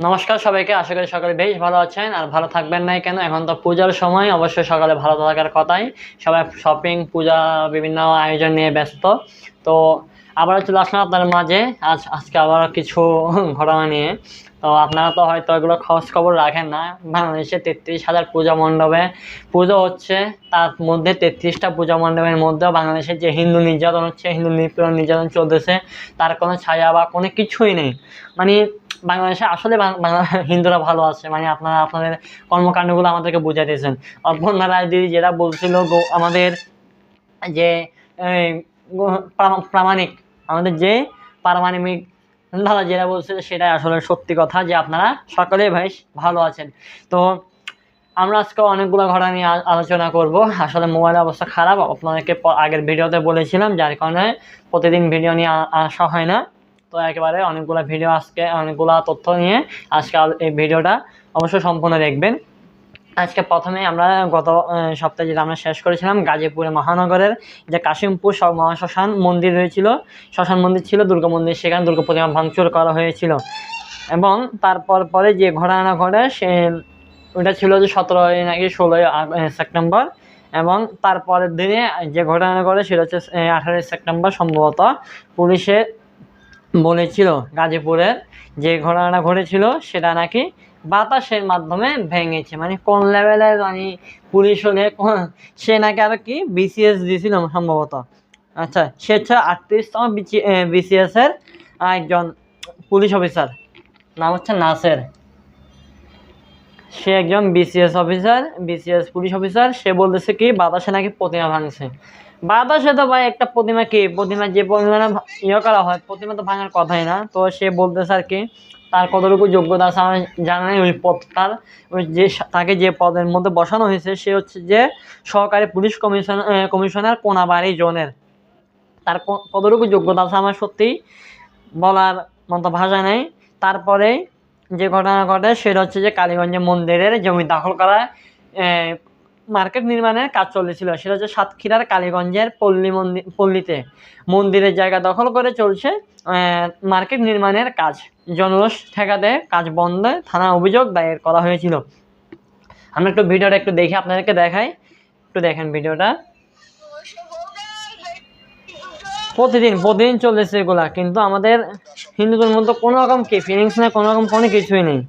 নমস্কার সবাইকে, আশা করি সকালে বেশ ভালো আছেন। আর ভালো থাকবেন নাই কেন? এখন তো পূজার সময়, অবশ্যই সকালে ভালো থাকার কথাই। সবাই শপিং পূজা, বিভিন্ন আয়োজন নিয়ে ব্যস্ত। তো আবার চলে আসলাম আপনার মাঝে। আজ, আজকে আবার কিছু ঘটনা নিয়ে। তো আপনারা তো হয়তো এগুলো খোঁজ খবর রাখেন না। বাংলাদেশে তেত্রিশ হাজার পূজা মণ্ডপে পুজো হচ্ছে। তার মধ্যে তেত্রিশটা পূজা মণ্ডপের মধ্যেও বাংলাদেশে যে হিন্দু নির্যাতন হচ্ছে, হিন্দু নিপীড়ন নির্যাতন চলতেছে, তার কোনো ছায়া বা কোনো কিছুই নেই। মানে বাংলাদেশে আসলে হিন্দুরা ভালো আছে মানে আপনারা আপনাদের কর্মকাণ্ডগুলো আমাদেরকে বুঝাই দিয়েছেন অপর্ণা রায় দিদি যেটা বলছিল আমাদের যে প্রামাণিক, আমাদের যে পারমাণবিক দাদা যেটা বলছিল, সেটাই আসলে সত্যি কথা যে আপনারা সকলে বেশ ভালো আছেন। তো আমরা আজকে অনেকগুলো ঘটনা নিয়ে আলোচনা করব। আসলে মোবাইলের অবস্থা খারাপ, আপনাদেরকে আগের ভিডিওতে বলেছিলাম, যার কারণে প্রতিদিন ভিডিও নিয়ে আসা হয় না। তো একেবারে অনেকগুলো ভিডিও আজকে, অনেকগুলো তথ্য নিয়ে আজকে এই ভিডিওটা অবশ্যই সম্পূর্ণ দেখবেন। আজকে প্রথমে আমরা গত সপ্তাহে যেটা আমরা শেষ করেছিলাম, গাজীপুরে মহানগরের যে কাশিমপুর মহাশ্মশান মন্দির রয়েছিল শ্মশান মন্দির ছিল, দুর্গা মন্দির, সেখানে দুর্গা প্রতিমা ভাঙচুর করা হয়েছিল। এবং তারপর পরে যে ঘটনা ঘটে, সে ওটা ছিল যে সতেরোই নাকি ষোলোই সেপ্টেম্বর। এবং তারপরের দিনে যে ঘটনা ঘটে, সেটা হচ্ছে আঠারোই সেপ্টেম্বর, সম্ভবত পুলিশে বলেছিল গাজীপুরের যে ঘটনাটা ঘটেছিল, সেটা নাকি বাতাসের মাধ্যমে ভেঙেছে। মানে কোন লেভেলের মানে পুলিশ হলে সে নাকি আর কি বিসিএস দিয়েছিল সম্ভবত। আচ্ছা সে হচ্ছে আটত্রিশতম বিসিএস এর একজন পুলিশ অফিসার, নাম হচ্ছে নাসের। সে একজন BCS officer BCS police officer, সে বলতেছে কি, বাতাসে নাকি প্রতিমা ভাঙছে। বাতাসে তো ভাই একটা প্রতিমা কি? প্রতিমা যে পরিমাণে ইয়ে করা হয়, প্রতিমা তো ভাঙার কথাই না। তো সে বলতেছে আর কি, তার কতটুকু যোগ্যতা আছে আমার জানা নেই ওই পদ তার ওই যে তাকে যে পদের মধ্যে বসানো হয়েছে, সে হচ্ছে যে সহকারী পুলিশ কমিশন কমিশনার কোনাবাড়ি জোনের। তার কতটুকু যোগ্যতা আছে আমার সত্যিই বলার মতো ভাষা নেই। তারপরে যে ঘটনা ঘটে, সেটা হচ্ছে যে কালীগঞ্জে মন্দিরের জমি দখল করা মার্কেট নির্মাণের কাজ চলেছিল। সেটা হচ্ছে সাতক্ষীরার কালীগঞ্জের পল্লী মন্দির পল্লীতে। মন্দিরের জায়গা দখল করে চলছে মার্কেট নির্মাণের কাজ। জনরোষ ঠেকাতে কাজ বন্ধ, থানা অভিযোগ দায়ের করা হয়েছিল। আমরা একটু ভিডিওটা একটু দেখি আপনাদেরকে দেখাই। একটু দেখেন ভিডিওটা। প্রতিদিন প্রতিদিন চলেছে এগুলা, কিন্তু আমাদের হিন্দুদের মধ্যে কোনো রকম কি ফিলিংস নেই, কোনো রকম কোনো কিছুই নেই।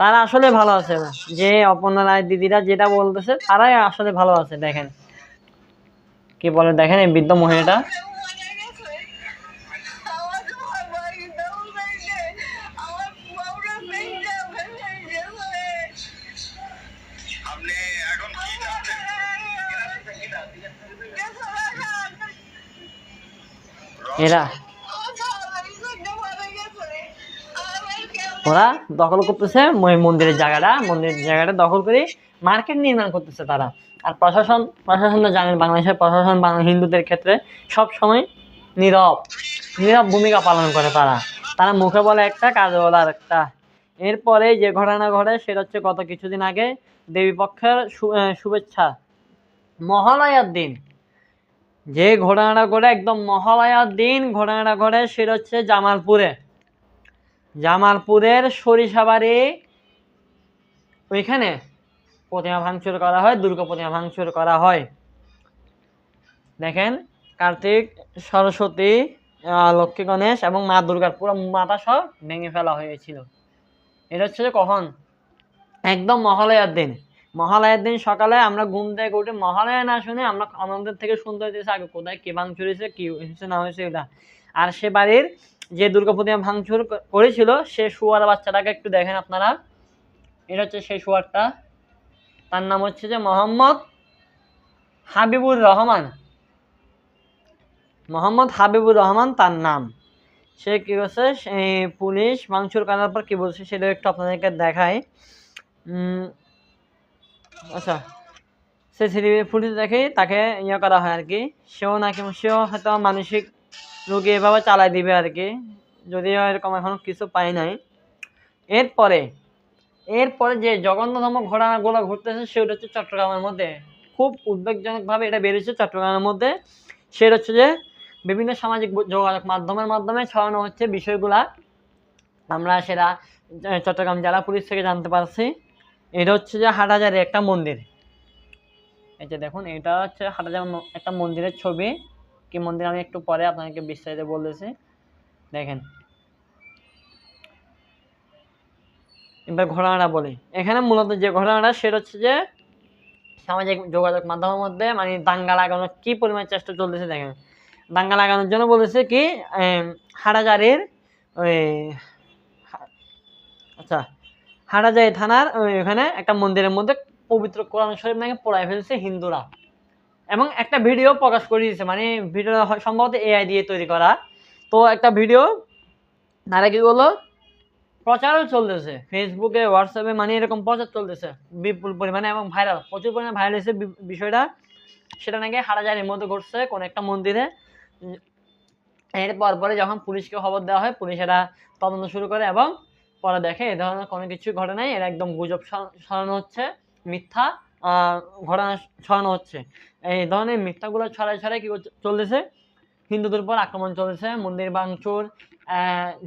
তারা আসলে ভালো আছে না। যে অপর্ণা রায় দিদিরা যেটা বলতেছে, তারাই আসলে ভালো আছে, দেখেন। কি বলে, দেখেন এই বৃদ্ধ মহিলাটা। এরা ওরা দখল করতেছে মন্দিরের জায়গাটা মন্দিরের জায়গাটা দখল করে মার্কেট নির্মাণ করতেছে তারা। আর প্রশাসন প্রশাসন তো জানেন বাংলাদেশের প্রশাসন হিন্দুদের ক্ষেত্রে সব সময় নীরব নীরব ভূমিকা পালন করে তারা। তারা মুখে বলে একটা, কাজে বলে আর একটা এরপরে যে ঘটনা ঘটে, সেটা হচ্ছে গত কিছুদিন আগে দেবী পক্ষের শুভেচ্ছা। মহালয়ার দিন। যে ঘটনাটা ঘটে, একদম মহালয়ার দিন ঘটনাটা ঘটে, সেটা হচ্ছে জামালপুরে। জামালপুরের সরিষাবাড়ি। ওইখানে প্রতিমা ভাঙচুর করা হয়, দুর্গা প্রতিমা ভাঙচুর করা হয়। দেখেন, কার্তিক, সরস্বতী লক্ষ্মী গণেশ এবং মা দুর্গার পুরো মাথা সব ভেঙে ফেলা হয়েছিল। এটা হচ্ছে যে কখন? একদম মহালয়ার দিন। মহালয়ার দিন সকালে আমরা ঘুম থেকে উঠে মহালয়া না শুনে আমরা আমাদের থেকে শুনতে হইতেছে আগে কোথায় কে ভাঙচুর হয়েছে, কি হয়েছে, না হয়েছে এটা। আর সে বাড়ির যে দুর্গা প্রতিমা ভাঙচুর করেছিল, সে শুয়ার বাচ্চাটাকে একটু দেখেন আপনারা। এটা হচ্ছে সেই শুয়ারটা। তার নাম হচ্ছে যে মোহাম্মদ হাবিবুর রহমান। মোহাম্মদ হাবিবুর রহমান তার নাম। সে কী করছে পুলিশ ভাঙচুর করার পর কী বলছে সেটা একটু আপনাদেরকে দেখায় আচ্ছা। সে সিসিটিভি ফুটেজ দেখেই তাকে ইয়ে করা হয় আর কি। সেও নাকি, সেও হয়তো মানসিক রোগী এভাবে চালাই দিবে আর কি। যদিও এরকম এখনও কিছু পাই নাই। এরপরে এরপরে যে জগন্নাথম ঘটনাগুলো ঘটতেছে, সেটা হচ্ছে চট্টগ্রামের মধ্যে। খুব উদ্বেগজনকভাবে এটা বেরিয়েছে চট্টগ্রামের মধ্যে। সেটা হচ্ছে যে, বিভিন্ন সামাজিক যোগাযোগ মাধ্যমের মাধ্যমে ছড়ানো হচ্ছে বিষয়গুলা। আমরা সেটা চট্টগ্রাম জেলা পুলিশ থেকে জানতে পারছি। এটা হচ্ছে যে হাটহাজারের একটা মন্দির। এই যে দেখুন, এটা হচ্ছে হাটহাজার একটা মন্দিরের ছবি। কি মন্দির আমি একটু পরে আপনাকে বিস্তারিত বলতেছি। দেখেন। এবার ঘটনাটা বলি। এখানে মূলত যে ঘটনাটা সেটা হচ্ছে যে সামাজিক যোগাযোগ মাধ্যমের মধ্যে মানে দাঙ্গা লাগানোর কি পরিমাণ চেষ্টা চলতেছে দেখেন। দাঙ্গা লাগানোর জন্য বলেছে কি এম, হাটাজারির ওই আচ্ছা হাটাজারি থানার ওখানে একটা মন্দিরের মধ্যে পবিত্র কোরআন শরীফ নাকি পড়ায় ফেলছে হিন্দুরা। এবং একটা ভিডিও প্রকাশ করে দিয়েছে মানে ভিডিও সম্ভবত এআই দিয়ে তৈরি করা। তো একটা ভিডিও তারা কি বলল? প্রচারও চলতেছে ফেসবুকে হোয়াটসঅ্যাপে মানে এরকম প্রচার চলতেছে, বিপুল পরিমাণে এবং ভাইরাল প্রচুর পরিমাণে ভাইরাল হয়েছে বিষয়টা। সেটা নাকি হাটাজারির মধ্যে ঘটছে কোনো একটা মন্দিরে। এরপর পরে যখন পুলিশকে খবর দেওয়া হয়, পুলিশ এটা তদন্ত শুরু করে এবং পরে দেখে এ ধরনের কোনো কিছু ঘটে নাই, এরা একদম গুজব ছড়ানো হচ্ছে, মিথ্যা। ঘটনা ছড়ানো হচ্ছে। এই ধরনের মিথ্যাগুলো ছড়াই ছড়াই কি চলতেছে? হিন্দুদের উপর আক্রমণ চলতেছে, মন্দির ভাঙচুর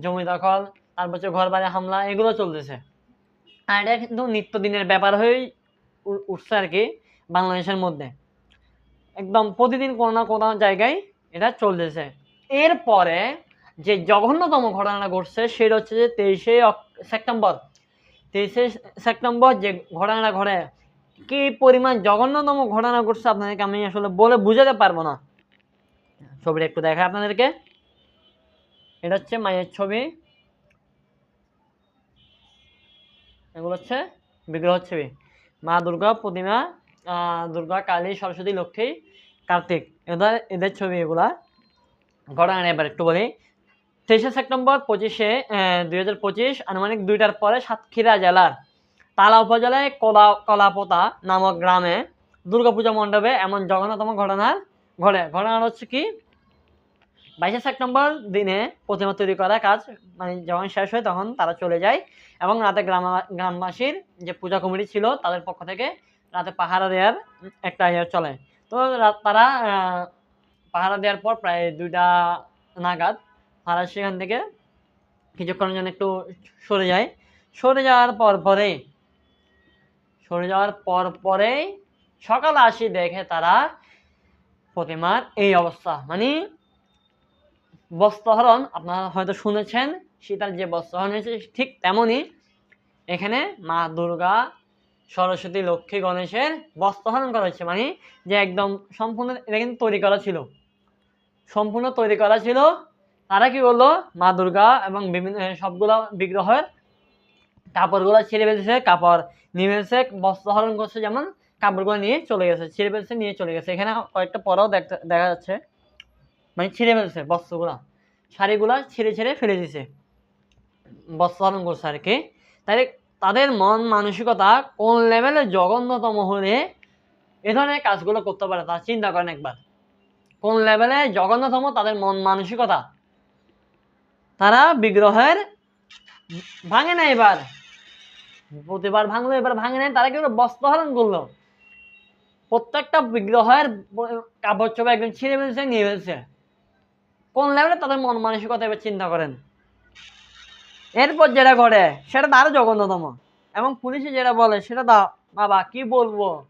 জমি দখল, তারপর হচ্ছে ঘর বাড়ি হামলা, এগুলো চলতেছে। আর এটা কিন্তু নিত্যদিনের ব্যাপার হয়েই উঠছে আর কি বাংলাদেশের মধ্যে। একদম প্রতিদিন কোনো না কোনো জায়গায় এটা চলতেছে। এরপরে যে জঘন্যতম ঘটনাটা ঘটছে, সেটা হচ্ছে যে তেইশে সেপ্টেম্বর। তেইশে সেপ্টেম্বর যে ঘটনাটা ঘটে কি পরিমাণ জঘন্যতম ঘটনা ঘটছে আপনাদেরকে আমি আসলে বলে বুঝাতে পারব না। ছবিটা একটু দেখায় আপনাদেরকে। এটা হচ্ছে মায়ের ছবি। এগুলো হচ্ছে বিগ্রহ ছবি। মা দুর্গা, প্রতিমা দুর্গা, কালী, সরস্বতী, লক্ষ্মী, কার্তিক। এদের এদের ছবি এগুলা। ঘটনা এবার একটু বলি। তেইশে সেপ্টেম্বর পঁচিশে দুই হাজার পঁচিশ আনুমানিক দুইটার পরে সাতক্ষীরা জেলার তালা উপজেলায় কলা, কলাপোতা নামক গ্রামে দুর্গাপূজা মণ্ডপে এমন জঘন্যতম ঘটনার ঘটে। ঘটনা হচ্ছে কি, বাইশে সেপ্টেম্বর দিনে প্রতিমা তৈরি করা কাজ মানে যখন শেষ হয় তখন তারা চলে যায় এবং রাতে গ্রাম, গ্রামবাসীর যে পূজা কমিটি ছিল তাদের পক্ষ থেকে রাতে পাহারা দেওয়ার একটা ইয়ে চলে। তো তারা পাহারা দেওয়ার পর প্রায় দুইটা নাগাদ তারা সেখান থেকে কিছুক্ষণের জন্য একটু সরে যায়। সরে যাওয়ার পর পরেই সরে যাওয়ার পর পরেই সকালে আসি দেখে তারা প্রতিমার এই অবস্থা। মানে বস্ত্রহরণ, আপনারা হয়তো শুনেছেন, সীতার যে বস্ত্রহরণ হয়েছে ঠিক তেমনই এখানে মা দুর্গা, সরস্বতী, লক্ষ্মী, গণেশের বস্ত্রহরণ করা হচ্ছে মানে যে একদম সম্পূর্ণ, এটা কিন্তু তৈরি করা ছিল। সম্পূর্ণ তৈরি করা ছিল। তারা কি করল? মা দুর্গা এবং বিভিন্ন সবগুলো বিগ্রহের কাপড়গুলো ছিঁড়ে ফেলছে, কাপড় নিয়ে ফেলছে বস্ত্রহরণ করছে যেমন কাপড়গুলো নিয়ে চলে গেছে, ছিঁড়ে ফেলছে, নিয়ে চলে গেছে। এখানে কয়েকটা পরেও দেখা যাচ্ছে। মানে ছিঁড়ে ফেলছে বস্ত্রগুলা। শাড়িগুলা ছিঁড়ে ছিঁড়ে ফেলে দিছে। বস্ত্রহরণ করছে আর কি। তাই তাদের মন মানসিকতা কোন লেভেলে জঘন্যতম হলে এ ধরনের কাজগুলো করতে পারে, তা চিন্তা করেন একবার। কোন লেভেলে জঘন্যতম তাদের মন মানসিকতা? তারা বিগ্রহের ভাঙে না এবার। প্রতিবার ভাঙলো, এবার ভাঙে নাই, তারা কি করল? বস্ত্রহরণ করল? প্রত্যেকটা বিগ্রহের কাপড় চোপড় একদম ছিঁড়ে ফেলছে, নিয়ে ফেলছে। কোন লেভেলে তাদের মন মানসিকতা এবার চিন্তা করেন। এরপর যেটা ঘটে, সেটা তো আরও জঘন্যতম। এবং পুলিশে যেটা বলে, সেটা দা বাবা, কি বলব?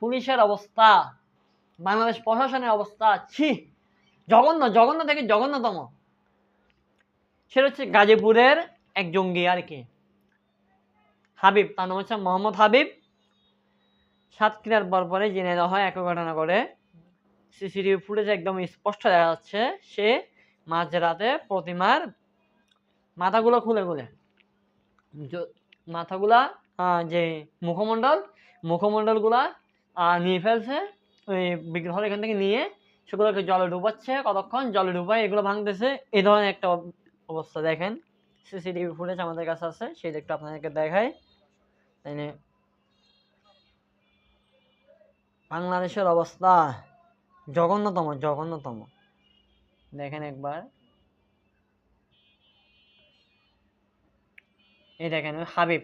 পুলিশের অবস্থা, বাংলাদেশ প্রশাসনের অবস্থা, ছি, জঘন্য জঘন্য থেকে জঘন্যতম। সেটা হচ্ছে গাজীপুরের এক জঙ্গি আর কি। হাবিব, তার নাম হচ্ছে মোহাম্মদ হাবিব। সাতক্ষীরার পর পরে জেনে দেওয়া হয় একই ঘটনা করে সিসিটিভি ফুটেজে একদম স্পষ্ট দেখা যাচ্ছে। সে মাঝরাতে প্রতিমার মাথাগুলো খুলে খুলে। মাথাগুলা যে মুখমণ্ডল, মুখমণ্ডলগুলা নিয়ে ফেলছে। ওই বিগ্রহ এখান থেকে নিয়ে সেগুলোকে জলে ডুবাচ্ছে। কতক্ষণ জলে ডুবাই এগুলো ভাঙতেছে। এই ধরনের একটা অব- অবস্থা দেখেন। সিসিটিভি ফুটেজ আমাদের কাছে আছে সেটা একটু আপনাদেরকে দেখায় তাই বাংলাদেশের অবস্থা জঘন্যতম জঘন্যতম। দেখেন একবার। এই দেখেন ওই হাবিব।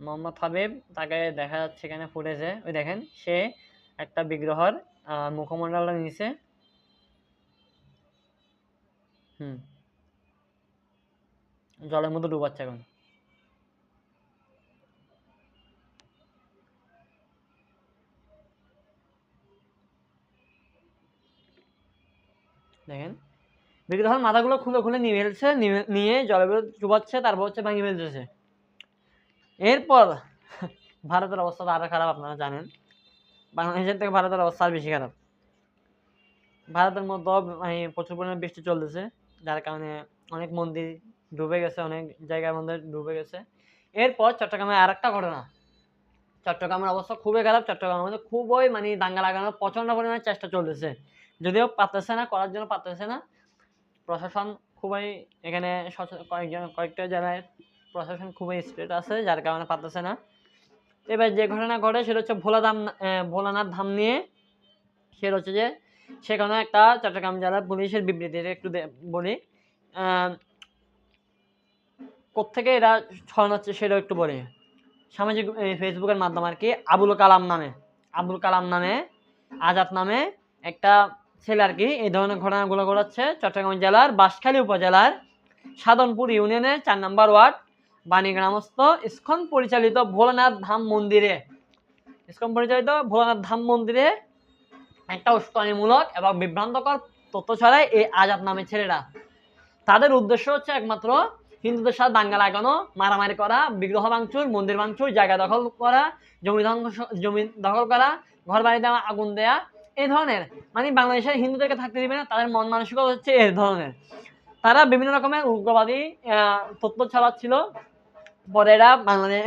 মোহাম্মদ হাবিব তাকে দেখা যাচ্ছে এখানে ফুটেজে ওই দেখেন সে একটা বিগ্রহর আহ, মুখমণ্ডলটা নিচে হুম। জলের মধ্যে ডুবাচ্ছে এখন। দেখেন বিক্রি তখন মাথাগুলো খুলে খুলে নিয়ে ফেলছে, নিয়ে- জলের ভিতরে চুবাচ্ছে তারপর হচ্ছে ভাঙি ফেলতেছে। এরপর ভারতের অবস্থা আরও খারাপ, আপনারা জানেন। বাংলাদেশের থেকে ভারতের অবস্থা আর বেশি খারাপ। ভারতের মধ্যে মানে প্রচুর পরিমাণে বৃষ্টি চলতেছে, যার কারণে অনেক মন্দির ডুবে গেছে, অনেক জায়গার মধ্যে ডুবে গেছে। এরপর চট্টগ্রামে আর একটা ঘটনা। চট্টগ্রামের অবস্থা খুবই খারাপ। চট্টগ্রামের মধ্যে খুবই মানে দাঙ্গা লাগানোর প্রচণ্ড পরিমাণে চেষ্টা চলতেছে। যদিও পারতেছে না, করার জন্য পারতেছে না। প্রশাসন খুবই এখানে কয়েকজন, কয়েকটা জেলায় প্রশাসন খুবই স্ট্রিক্ট আছে, যার কারণে পারতেছে না। এবার যে ঘটনা ঘটে সেটা হচ্ছে ভোলা ধাম ভোলানাথ ধাম নিয়ে। সেটা হচ্ছে যে, সেখানে একটা চট্টগ্রাম জেলার পুলিশের বিবৃতিটা একটু বলি। আহ, কোত্থেকে এটা ছড়ানো হচ্ছে সেটাও একটু বলি সামাজিক ফেসবুকের মাধ্যমে আর কি আবুল কালাম নামে। আবুল কালাম নামে আজাদ নামে একটা ছেলে আর কি এই ধরনের ঘটনাগুলো ঘটাচ্ছে চট্টগ্রাম জেলার বাঁশখালী উপজেলার সাধনপুর ইউনিয়নের চার নম্বর ওয়ার্ড বাণীগ্রামস্থ ইস্কন পরিচালিত ভোলানাথ ধাম মন্দিরে। ইস্কন পরিচালিত ভোলানাথ ধাম মন্দিরে একটা উস্কানিমূলক এবং বিভ্রান্তকর তথ্য ছড়ায় এই আজাদ নামের ছেলেরা। তাদের উদ্দেশ্য হচ্ছে একমাত্র হিন্দুদের সাথে দাঙ্গা লাগানো, মারামারি করা, বিগ্রহ ভাঙচুর, মন্দির ভাঙচুর, জায়গা দখল করা, জমি ধ্বংস, জমি দখল করা ঘর বাড়ি দেওয়া, আগুন দেয়া, এই ধরনের। মানে বাংলাদেশের হিন্দুদেরকে থাকতে দিবে না, তাদের মন মানসিকতা হচ্ছে এই ধরনের। তারা বিভিন্ন রকমের উগ্রবাদী তথ্য ছড়াচ্ছিল পরে এরা বাংলাদেশ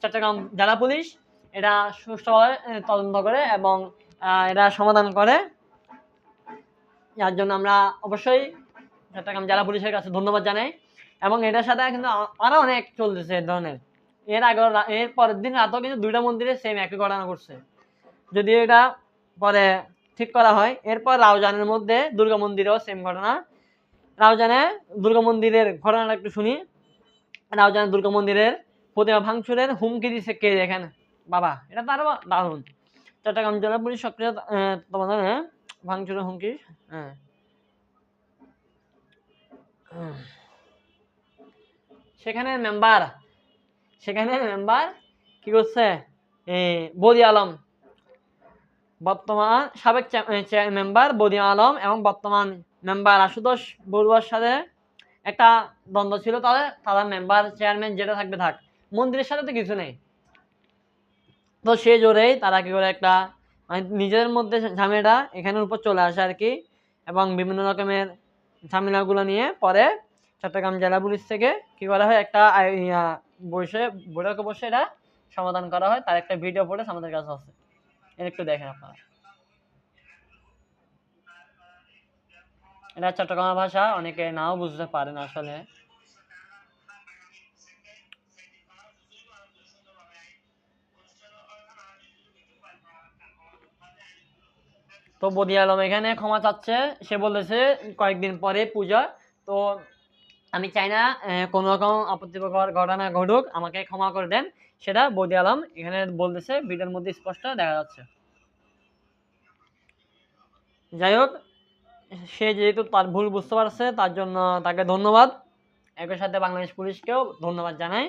চট্টগ্রাম জেলা পুলিশ এটা সুষ্ঠুভাবে তদন্ত করে এবং এটা সমাধান করে। যার জন্য আমরা অবশ্যই চট্টগ্রাম জেলা পুলিশের কাছে ধন্যবাদ জানাই। এবং এটার সাথে কিন্তু আ- আরও অনেক চলতেছে এই ধরনের। এর আগে এর পরের দিন রাতেও কিন্তু দুইটা মন্দিরে সেম একই ঘটনা করছে যদিও এটা পরে ঠিক করা হয়। এরপর রাউজানের মধ্যে দুর্গা মন্দিরেও সেম ঘটনা। রাউজানে দুর্গা মন্দিরের ঘটনাটা একটু শুনি। রাউজানের দুর্গা মন্দিরের প্রতিমা ভাঙচুরের হুমকি দিছে কে দেখেন? বাবা এটা তো আরও দারুণ। চট্টগ্রাম জেলা পুলিশ সক্রিয় আহ, তত্ত্বাবধানে ভাঙচুরের হুমকি হ্যাঁ। সেখানে মেম্বার সেখানে মেম্বার কি করছে? বদি আলম। বর্তমান সাবেক মেম্বার বদি আলম এবং বর্তমান মেম্বার আশুতোষ বড়ুয়ার সাথে একটা দ্বন্দ্ব ছিল তাদের তাদের মেম্বার চেয়ারম্যান যেটা থাকবে থাক। মন্দিরের সাথে তো কিছু নেই। তো সেই জোরেই তারা কি করে একটা মানে নিজেদের মধ্যে ঝামেলাটা এখানের উপর চলে আসে আর কি এবং বিভিন্ন রকমের ঝামেলাগুলো নিয়ে পরে চট্টগ্রাম জেলা পুলিশ থেকে কি করা হয়? একটা বসে, বৈঠকে বসে এটা সমাধান করা হয়। তার একটা ভিডিও ফুটেজ আমাদের কাছে আছে। এটা একটু দেখেন আপনারা। এটা চট্টগ্রাম ভাষা, অনেকে নাও বুঝতে পারেন আসলে। তো বদি আলম এখানে ক্ষমা চাচ্ছে। সে বলেছে কয়েকদিন পরে পূজা। তো আমি চাই না কোনো রকম আপত্তিকর ঘটনা ঘটুক, আমাকে ক্ষমা করে দেন। সেটা বদি আলম এখানে বলতেছে, ভিডিওর মধ্যে স্পষ্ট দেখা যাচ্ছে। যাই হোক, সে যেহেতু তার ভুল বুঝতে পারছে, তার জন্য তাকে ধন্যবাদ। একই সাথে বাংলাদেশ পুলিশকেও ধন্যবাদ জানাই,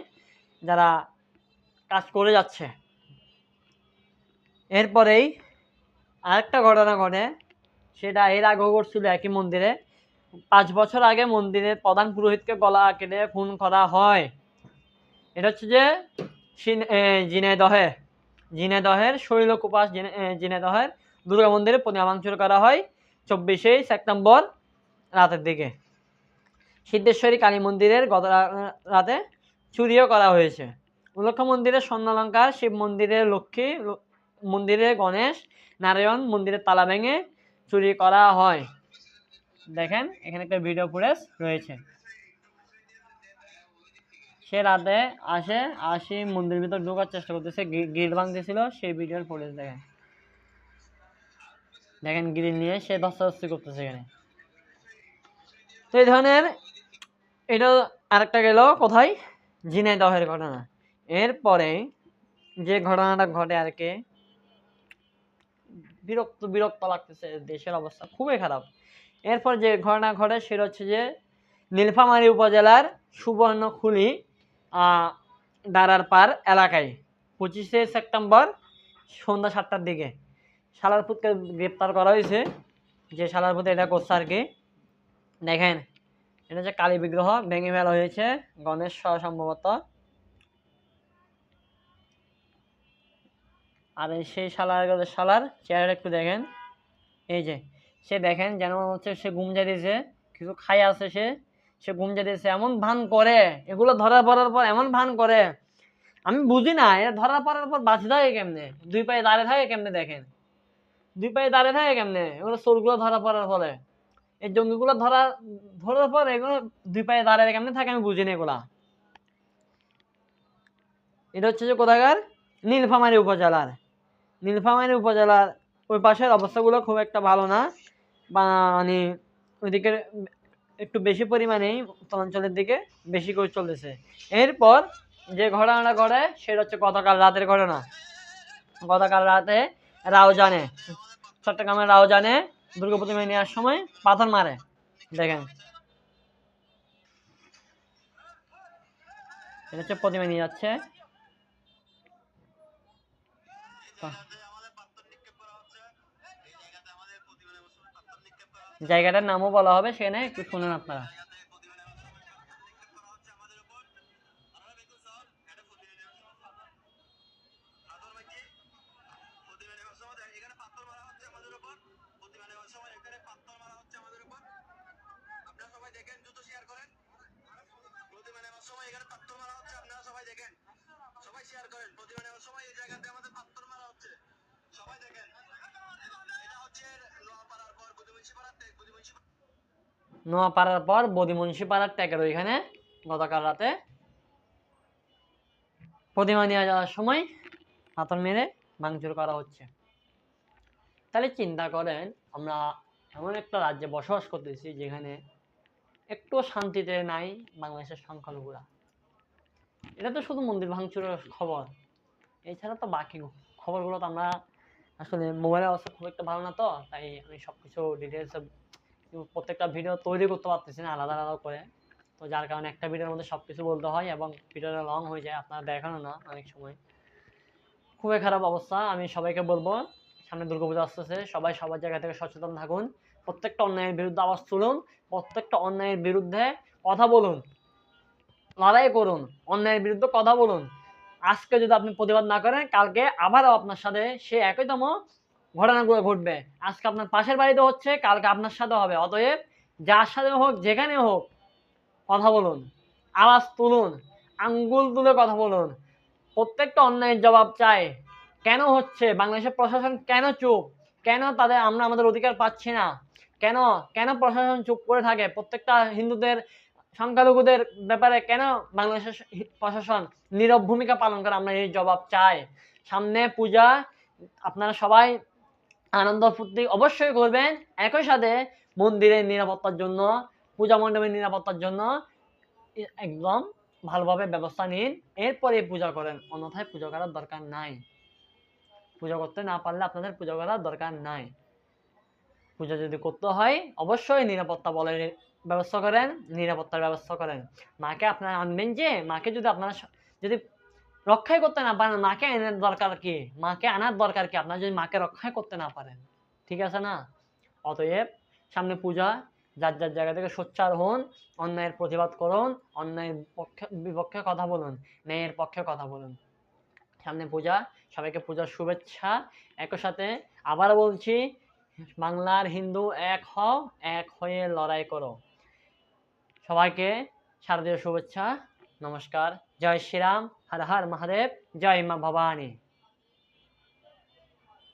যারা কাজ করে যাচ্ছে। এরপরেই আরেকটা ঘটনা ঘটে। সেটা এর আগেও ঘটছিল একই মন্দিরে। পাঁচ বছর আগে মন্দিরের প্রধান পুরোহিতকে গলা কেটে খুন করা হয়। এটা হচ্ছে যে এ, ঝিনাইদহে ঝিনাইদহের শৈলকুপাস ঝিনা- দুর্গা মন্দিরে প্রতিমা ভাঙচুর করা হয় চব্বিশে সেপ্টেম্বর রাতের দিকে। সিদ্ধেশ্বরী কালী মন্দিরের গত রাতে চুরিও করা হয়েছে। উল্লেখ্য মন্দিরের স্বর্ণালঙ্কার শিব মন্দিরের লক্ষ্মী ল- মন্দিরে গণেশ নারায়ণ মন্দিরের তালা ভেঙে চুরি করা হয়। দেখেন, এখানে একটা ভিডিও ফুটেজ রয়েছে। সে রাতে আসে, আসি মন্দিরের ভিতর ঢোকার চেষ্টা করতেছে। গিট ভাঙতেছিল, সেই ভিডিওর ফুটেজ দেখেন। দেখেন গ্রিল নিয়ে সে ধস্তাধস্তি করতেছে এখানে। তো এই ধরনের এটা আরেকটা গেল কোথায়? ঝিনাইদহের ঘটনা। এরপরে যে ঘটনাটা ঘটে আর কি বিরক্ত বিরক্ত লাগতেছে দেশের অবস্থা খুবই খারাপ। এরপর যে ঘটনা ঘটে সেটা হচ্ছে যে নীলফামারী উপজেলার সুবর্ণখুলি আহ, দারার পার এলাকায় পঁচিশে সেপ্টেম্বর সন্ধ্যা সাতটার দিকে সালারপুতকে গ্রেপ্তার করা হয়েছে। যে সালারপুত এটা করছে আর কি। দেখেন এটা হচ্ছে কালী বিগ্রহ ভেঙে ফেলা হয়েছে গণেশ সম্ভবত। আর এই সেই শালার শালার চেহারা একটু দেখেন। এই যে, সে দেখেন যেন হচ্ছে সে ঘুম দিয়েছে কিছু খাই আছে সে সে ঘুম দিয়েছে এমন ভান করে, এগুলো ধরা পড়ার পর এমন ভান করে। আমি বুঝি না এটা ধরা পড়ার পর বাঁচি থাকে কেমনে? দুই পায়ে দাঁড়িয়ে থাকে কেমনে দেখেন? দুই পায়ে দাঁড়িয়ে থাকে কেমনে? এগুলো চোরগুলো ধরা পড়ার ফলে এই জঙ্গিগুলো ধরা, ধরার পর এগুলো দুই পায়ে দাঁড়িয়ে কেমনে থাকে আমি বুঝি না এগুলা। এটা হচ্ছে যে কোথাকার? নীলফামারী উপজেলার। নীলফামারী উপজেলার ওই পাশের অবস্থাগুলো খুব একটা ভালো না। মানে ওইদিকে একটু বেশি পরিমাণেই উত্তরাঞ্চলের দিকে বেশি করে চলতেছে এরপর যে ঘটনাটা ঘটে, সেটা হচ্ছে গতকাল রাতের ঘটনা। গতকাল রাতে রাও জানে চট্টগ্রামের রাও জানে দুর্গা প্রতিমা নেওয়ার সময় পাথর মারে, দেখেন। এটা হচ্ছে প্রতিমা নিয়ে যাচ্ছে। জায়গাটার নামও বলা হবে সেখানে একটু শুনুন আপনারা। নোয়াপাড়ার পর বদিমুন্সি পাড়ার ট্যাকের ওইখানে গতকাল রাতে প্রতিমা নিয়ে যাওয়ার সময় হাতর মেরে ভাঙচুর করা হচ্ছে। তাহলে চিন্তা করেন, আমরা এমন একটা রাজ্যে বসবাস করতেছি যেখানে একটু শান্তিতে নাই বাংলাদেশের সংখ্যালঘুরা। এটা তো শুধু মন্দির ভাঙচুরের খবর। এছাড়া তো বাকি খবরগুলো তো আমরা আসলে মোবাইলের অবস্থা খুব একটা ভালো না তো, তাই আমি সব কিছু ডিটেলসে প্রত্যেকটা ভিডিও তৈরি করতে পারতেছি না, আলাদা আলাদা করে। তো যার কারণে একটা ভিডিওর মধ্যে সব কিছু বলতে হয় এবং ভিডিওটা লং হয়ে যায়, আপনারা দেখানো না অনেক সময়। খুবই খারাপ অবস্থা, আমি সবাইকে বলব, সামনে দুর্গাপূজা আসতেছে, সবাই সবার জায়গা থেকে সচেতন থাকুন, প্রত্যেকটা অন্যায়ের বিরুদ্ধে আওয়াজ তুলুন, প্রত্যেকটা অন্যায়ের বিরুদ্ধে কথা বলুন, লড়াই করুন, অন্যায়ের বিরুদ্ধে কথা বলুন। আজকে যদি আপনি প্রতিবাদ না করেন, কালকে আবারও আপনার সাথে সে একইতম ঘটনাগুলো ঘটবে। আজকে আপনার পাশের বাড়িতে হচ্ছে, কালকে আপনার সাথে হবে। অতএব যার সাথে হোক, যেখানে হোক, কথা বলুন, আওয়াজ তুলুন, আঙ্গুল তুলে কথা বলুন। প্রত্যেকটা অন্যায়ের জবাব চাই। কেন হচ্ছে? বাংলাদেশের প্রশাসন কেন চুপ? কেন তাদের আমরা আমাদের অধিকার পাচ্ছি না? কেন কেন প্রশাসন চুপ করে থাকে? প্রত্যেকটা হিন্দুদের, সংখ্যালঘুদের ব্যাপারে কেন বাংলাদেশের প্রশাসন নীরব ভূমিকা পালন করে? আমরা এই জবাব চাই। সামনে পূজা, আপনারা সবাই আনন্দ, ফুর্তি অবশ্যই করবেন। একই সাথে মন্দিরের নিরাপত্তার জন্য, পূজা মণ্ডপের নিরাপত্তার জন্য একদম ভালোভাবে ব্যবস্থা নিন। এরপরে পূজা করেন। অন্যথায় পুজো করার দরকার নাই। পুজো করতে না পারলে আপনাদের পুজো করার দরকার নাই। পুজো যদি করতে হয়, অবশ্যই নিরাপত্তা বলে ব্যবস্থা করেন, নিরাপত্তার ব্যবস্থা করেন। মাকে আপনারা আনবেন যে, মাকে যদি আপনারা যদি রক্ষাই করতে না পারেন, মাকে আনার দরকার কি? মাকে আনার দরকার কি? আপনারা যদি মাকে রক্ষাই করতে না পারেন, ঠিক আছে না? অতএব সামনে পূজা, যার যার জায়গা থেকে সোচ্চার হন, অন্যায়ের প্রতিবাদ করুন, অন্যায়ের পক্ষে, বিপক্ষে কথা বলুন, ন্যায়ের পক্ষে কথা বলুন। সামনে পূজা, সবাইকে পূজার শুভেচ্ছা। একই সাথে আবার বলছি, বাংলার হিন্দু এক হও, এক হয়ে লড়াই করো। সবাইকে শারদীয় শুভেচ্ছা, নমস্কার, জয় শ্রীরাম। ஹர ஹர் மகாதேவ் ஜெய் மா பவானி